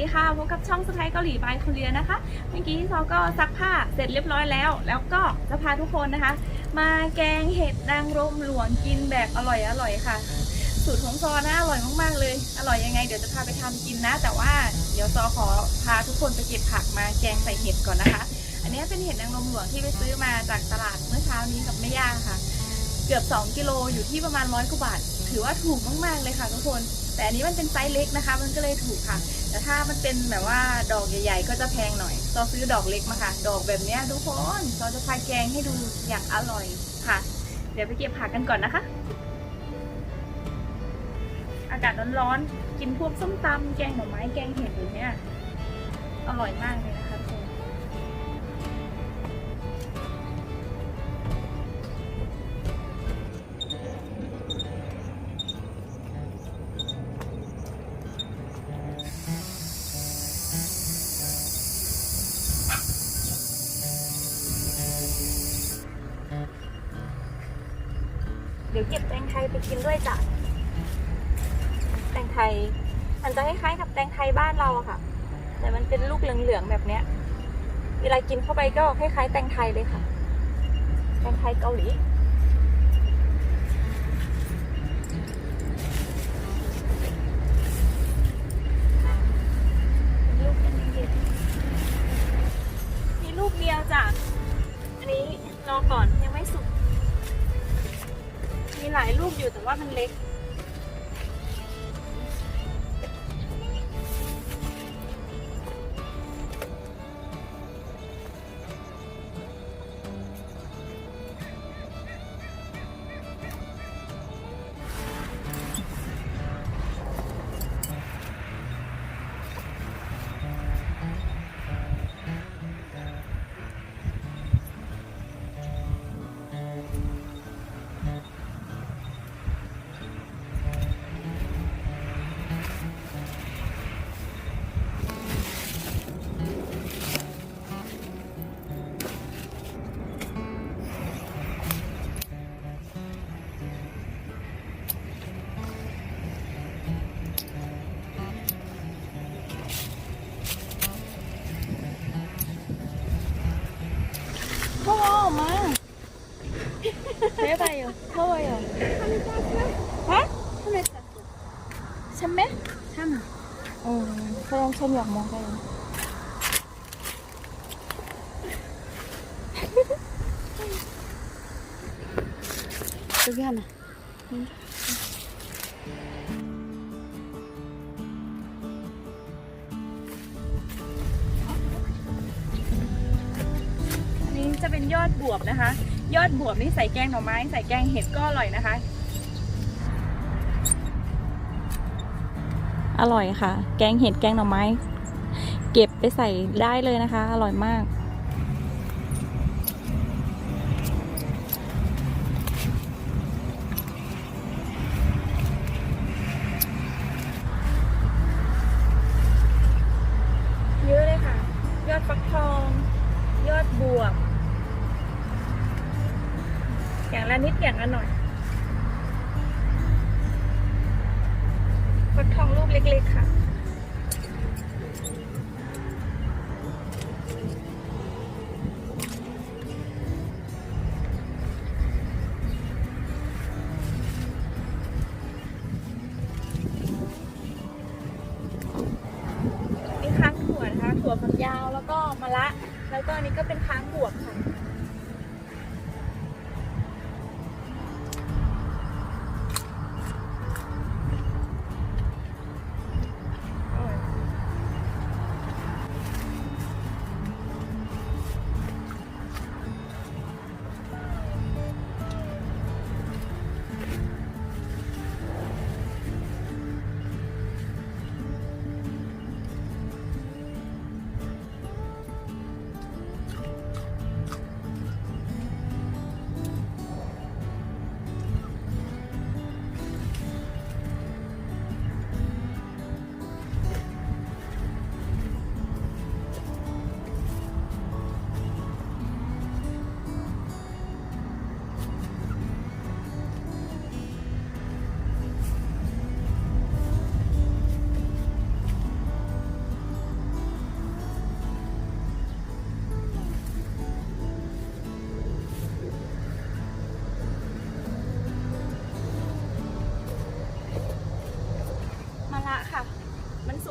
ดีค่ะ พบกับช่องสไทยเกาหลีบายคุณเรียนนะคะ เมื่อกี้เราก็ซักผ้าเสร็จเรียบร้อยแล้ว แล้วก็จะพาทุกคนนะคะ มาแกงเห็ดนางรมหลวงกินแบบอร่อยอร่อยค่ะ สูตรของซอนะอร่อยมากๆเลย อร่อยยังไงเดี๋ยวจะพาไปทำกินนะ แต่ว่าเดี๋ยวซอขอพาทุกคนไปเก็บผักมาแกงใส่เห็ดก่อนนะคะ อันนี้เป็นเห็ดนางรมหลวงที่ไปซื้อมาจากตลาดเมื่อเช้านี้กับแม่ย่าค่ะ เกือบ 2 กิโลอยู่ที่ประมาณร้อยกว่าบาท ถือว่าถูกมากๆเลยค่ะทุกคนแต่อันนี้มันเป็นไซส์เล็กนะคะ มันก็เลยถูกค่ะ แต่ถ้ามันเป็นแบบว่าดอกใหญ่ ๆ ก็จะแพงหน่อยซอซื้อดอกเล็กมาค่ะ ดอกแบบนี้ทุกคนซอจะพาแกงให้ดูอย่างอร่อยค่ะ เดี๋ยวไปเก็บผักกันก่อนนะคะ อากาศร้อนๆกินพวกส้มตำแกงหน่อไม้แกงเห็ดอย่เนี้ยอร่อยมากเลยนะคะทุกคน กินด้วยจ้ะแตงไทย มันจะคล้ายๆกับแตงไทยบ้านเราอะค่ะ แต่มันเป็นลูกเหลืองๆแบบเนี้ย เวลากินเข้าไปก็คล้ายๆแตงไทยเลยค่ะ แตงไทยเกาหลี มันเล็ก 커워요. 어? 참매? 참. 어, 그럼 저녁 먹어요. 여기 하나. บวบนี่ใส่แกงหน่อไม้ ใส่แกงเห็ดก็อร่อยนะคะ อร่อยค่ะ แกงเห็ดแกงหน่อไม้ เก็บไปใส่ได้เลยนะคะ อร่อยมาก ยาวแล้วก็มะละ แล้วก็อันนี้ก็เป็นค้างบวบค่ะ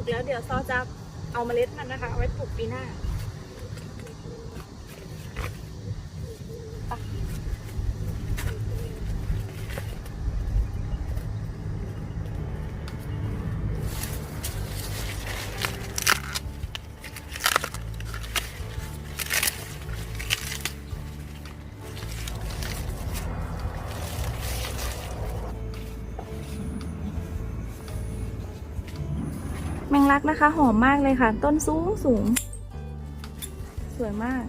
แล้วเดี๋ยวซอจะเอาเมล็ดมันนะคะ ไว้ปลูกปีหน้า กนะคะ หอมมากเลยค่ะ ต้นสูงสูง สวยมาก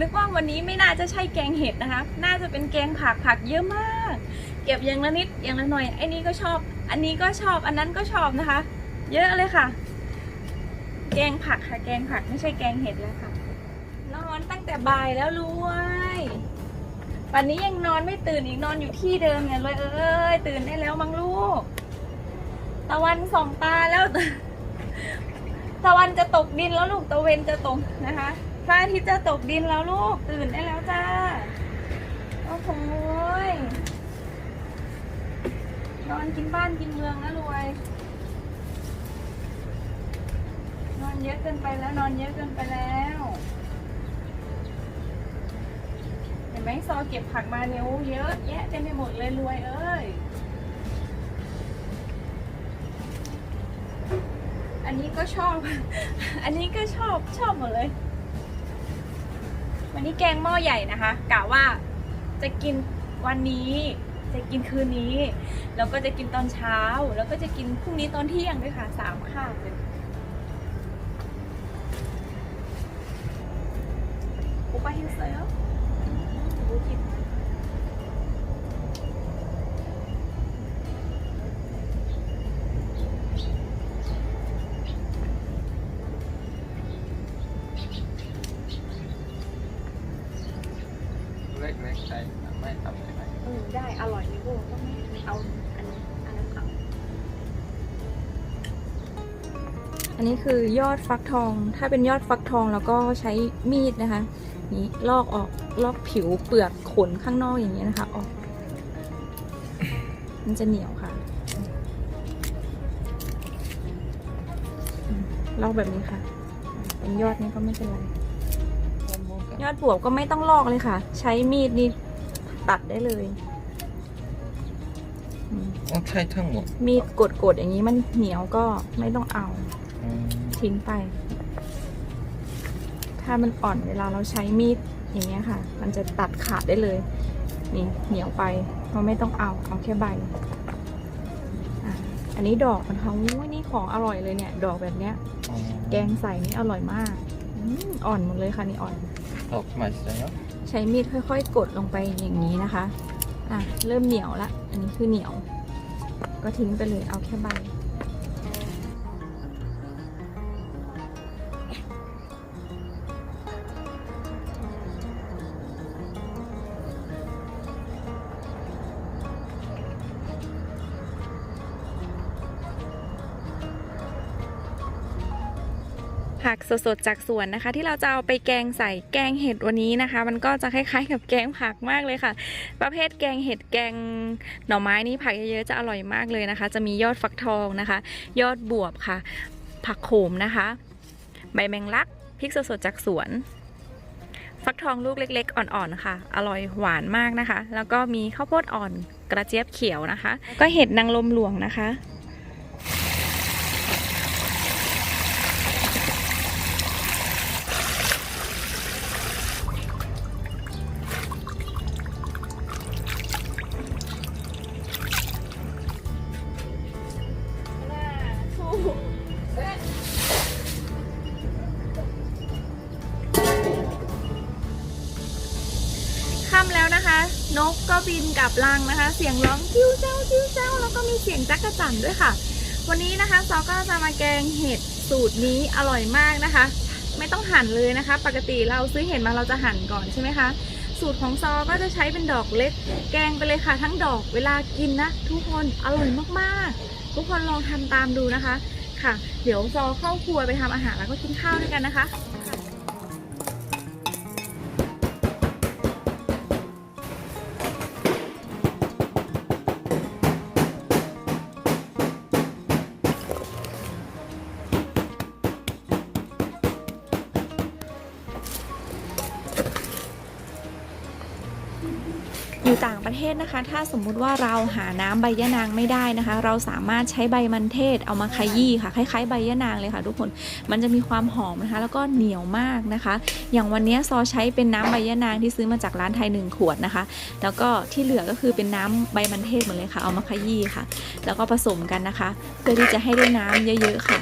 นึกว่าวันนี้ไม่น่าจะใช่แกงเห็ดนะคะ น่าจะเป็นแกงผักผักเยอะมาก เก็บอย่างละนิดอย่างละหน่อยไอ้นี้ก็ชอบ อันนี้ก็ชอบอันนั้นก็ชอบนะคะ เยอะเลยค่ะ แกงผักค่ะแกงผักไม่ใช่แกงเห็ดแล้วค่ะ นอนตั้งแต่บ่ายแล้วรวยวันนี้ยังนอนไม่ตื่นอีกนอนอยู่ที่เดิมเนี่ยเลยเอ้ยตื่นได้แล้วมั้งลูก ตะวันส่องตาแล้ว ตะวันจะตกดินแล้วลูกตะเวนจะตกนะคะ พระอาทิตย์จะตกดินแล้วลูกตื่นได้แล้วจ้า โอ้โหนอนกินบ้านกินเมืองนะรวย นอนเยอะเกินไปแล้วนอนเยอะเกินไปแล้ว เห็นไหมซอเก็บผักมาเนี่ยเยอะ แยะเต็มไปหมดเลยรวยเอ้ย อันนี้ก็ชอบ อันนี้ก็ชอบชอบหมดเลย วันนี้แกงหม้อใหญ่นะคะกะว่าจะกินวันนี้จะกินคืนนี้ แล้วก็จะกินตอนเช้า แล้วก็จะกินพรุ่งนี้ตอนเที่ยงด้วยค่ะสามข้าวเลยโอ้ไปเฮลเซลร์ คือยอดฟักทอง ถ้าเป็นยอดฟักทองแล้วก็ใช้มีดนะคะ นี่ลอกออกลอกผิวเปลือกขนข้างนอกอย่างเงี้ยนะคะออกมันจะเหนียวค่ะอืมลอกแบบนี้ค่ะ เป็นยอดนี้ก็ไม่เป็นไรยอดบวบก็ไม่ต้องลอกเลยค่ะ ใช้มีดนี่ตัดได้เลยอืมต้องใช้ทั้งหมด มีดกดๆอย่างนี้มันเหนียวก็ไม่ต้องเอาอืม ทิ้งไป ถ้ามันอ่อนเวลาเราใช้มีดอย่างเงี้ยค่ะ มันจะตัดขาดได้เลย นี่เหนียวไปเราไม่ต้องเอาเอาแค่ใบอะอันนี้ดอกมันเขาอุ้ยนี่ของอร่อยเลยเนี่ย ดอกแบบเนี้ยอ๋อแกงใส่นี่อร่อยมากอมอ่อนหมดเลยค่ะนี่อ่อนดอกไม้ใช่ไหมใช้มีดค่อย ๆ กดลงไปอย่างนี้นะคะ อะ เริ่มเหนียวละ อันนี้คือเหนียว ก็ทิ้งไปเลยเอาแค่ใบ ผักสดๆจากสวนนะคะ ที่เราจะเอาไปแกงใส่แกงเห็ดวันนี้นะคะ มันก็จะคล้ายๆกับแกงผักมากเลยค่ะ ประเภทแกงเห็ดแกงหน่อไม้นี่ผักเยอะๆจะอร่อยมากเลยนะคะ จะมียอดฟักทองนะคะ ยอดบวบค่ะ ผักโขมนะคะ ใบแมงลักพริกสดๆจากสวนฟักทองลูกเล็ก ๆ อ่อนๆค่ะ อร่อยหวานมากนะคะ แล้วก็มีข้าวโพดอ่อนกระเจี๊ยบเขียวนะคะ ก็เห็ดนางลมหลวงนะคะำแล้วนะคะ นกก็บินกลับรังนะคะ เสียงร้องจิ้วเจ้าจิ้วเจ้าแล้วก็มีเสียงจักระจั่นด้วยค่ะ วันนี้นะคะซอก็จะมาแกงเห็ดสูตรนี้อร่อยมากนะคะ ไม่ต้องหั่นเลยนะคะ ปกติเราซื้อเห็ดมาเราจะหั่นก่อนใช่ไหมคะสูตรของซอก็จะใช้เป็นดอกเล็ก แกงไปเลยค่ะ ทั้งดอกเวลากินนะ ทุกคนอร่อยมากๆ ทุกคนลองทำตามดูนะคะ ค่ะ เดี๋ยวซอเข้าครัวไปทำอาหารแล้วก็กินข้าวด้วยกันนะคะ ต่างประเทศนะคะ ถ้าสมมุติว่าเราหาน้ำใบยะนางไม่ได้นะคะ เราสามารถใช้ใบมันเทศเอามาขยี้ค่ะคล้ายๆใบยะนางเลยค่ะ ทุกคนมันจะมีความหอมนะคะ แล้วก็เหนียวมากนะคะ อย่างวันนี้ซอใช้เป็นน้ำใบยะนางที่ซื้อมาจากร้านไทยหนึ่งขวดนะคะ แล้วก็ที่เหลือก็คือเป็นน้ำใบมันเทศหมดเลยค่ะ เอามาขยี้ค่ะ แล้วก็ผสมกันนะคะ เพื่อที่จะให้ได้น้ำเยอะๆค่ะ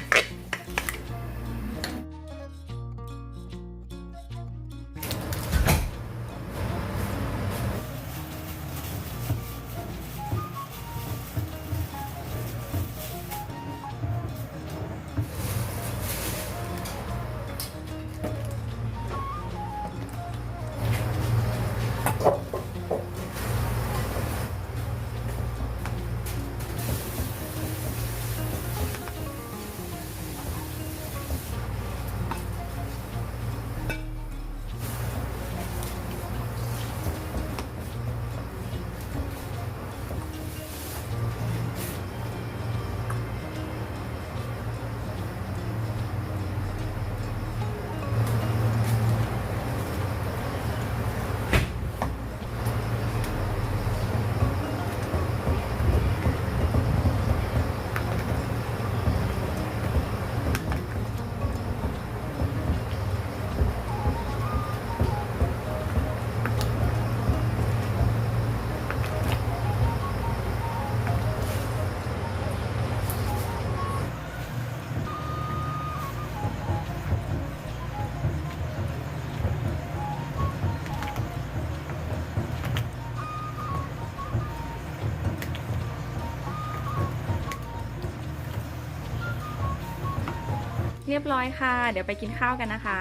รียบร้อยค่ะ เดี๋ยวไปกินข้าวกันนะคะ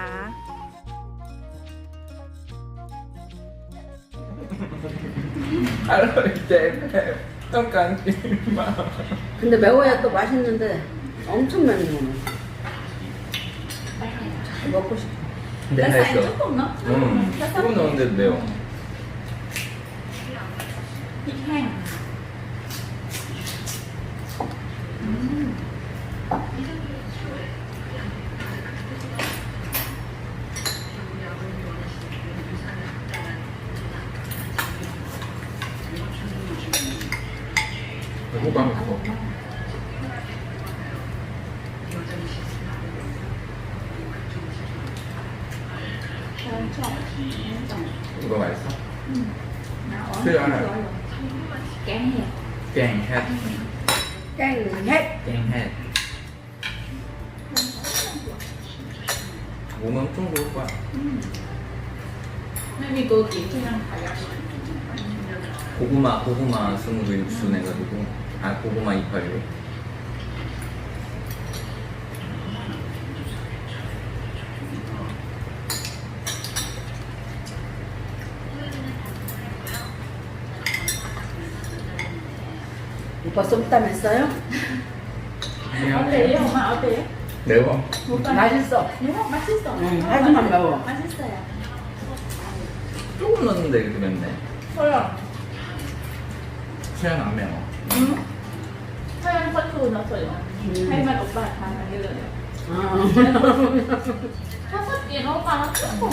อร่อยเจ๊ต้องการกินมาก 근데 매워야 또 맛있는데 엄청 맵네 오늘. 잘 먹고 싶어. 네, 했어. 조금 넣어? 음, 조금 넣었는데 매워. พริกแห้ง 호감 maybe 그냥 고구마 고구마 스무 개 육수 내가지고 아 고구마 이빨로 오빠 쏨땀했어요? 어때요? 엄마 어때요? 매워 맛있어. 매워? 맛있어. 응, 하지만 매워. 맛있어요. 조금 넣었는데 이렇게 맵네. 서양. 서양 안 매워. 응? 서양 파트 넣었어요. 할말 오빠 다 남겨줘요. 아. 아. 다섯 개 넣어봐. 조금.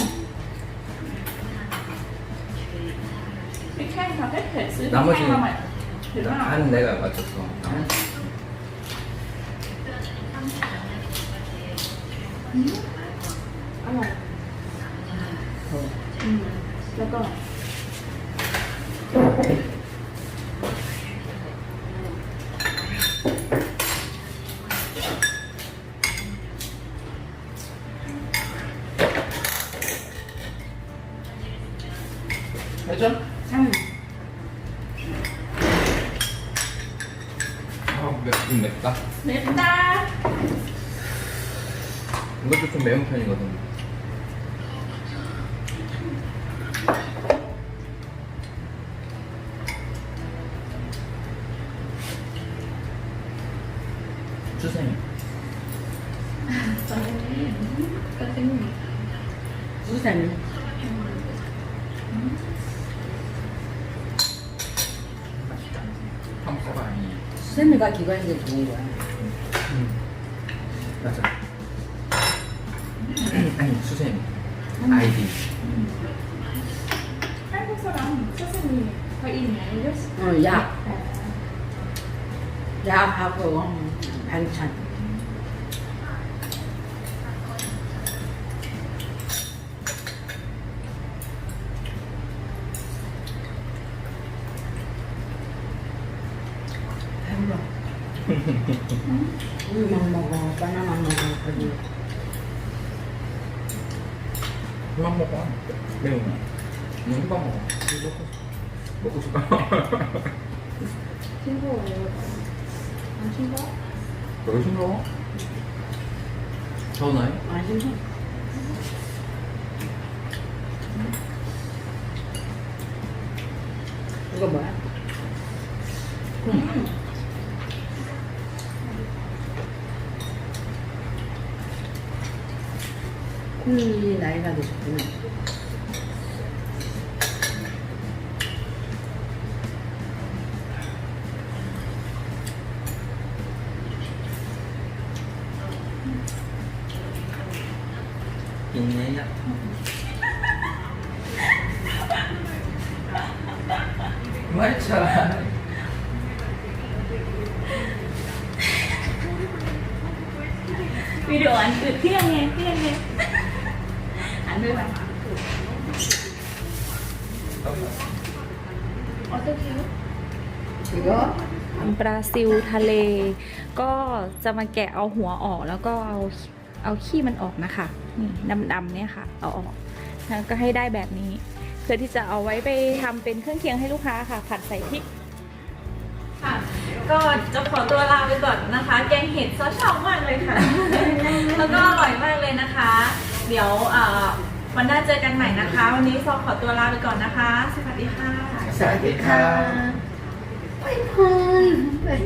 나머지- 대박. 내가 맞췄어. 됐죠? 응. 아, 맵, 맵다. 맵다. 이것도 좀 매운 편이거든. 주세요. 주세요. 다 기관실 좋은 거야. 음. 맞아. 음. 아니 수세미 음. 아이디. 음. 한국 사람 선생님 거의 알렸어. 약. 약하고 반찬. 우유만 먹어, 바나나 먹어, 그리 그만 먹어 매운 거 응, 금방 먹어 먹고 싶어 먹고? 싶어 싱거워요. 안 싱거워? 왜 싱거워? 전화해? 맛있어. 이거 อย่างนี้นะไม่ใช่วิดีโออันอื่เที่ยงไงเที่ยงไงอันด้วยไหมออโต้คิวหรอปลาซิลทะเล ก็จะมาแกะเอาหัวออกแล้วก็เอาเอาขี้มันออกนะคะ นี่ดำๆเนี่ยค่ะ เอาออกแล้วก็ให้ได้แบบนี้ เพื่อที่จะเอาไว้ไปทำเป็นเครื่องเคียงให้ลูกค้าค่ะ ผัดใส่พริกค่ะ ก็จะขอตัวลาไปก่อนนะคะ แกงเห็ดซอสชอบมากเลยค่ะ แล้วก็อร่อยมากเลยนะคะ เดี๋ยววันหน้าเจอกันใหม่นะคะ วันนี้ซอขอตัวลาไปก่อนนะคะ สวัสดีค่ะ สวัสดีค่ะไปเลย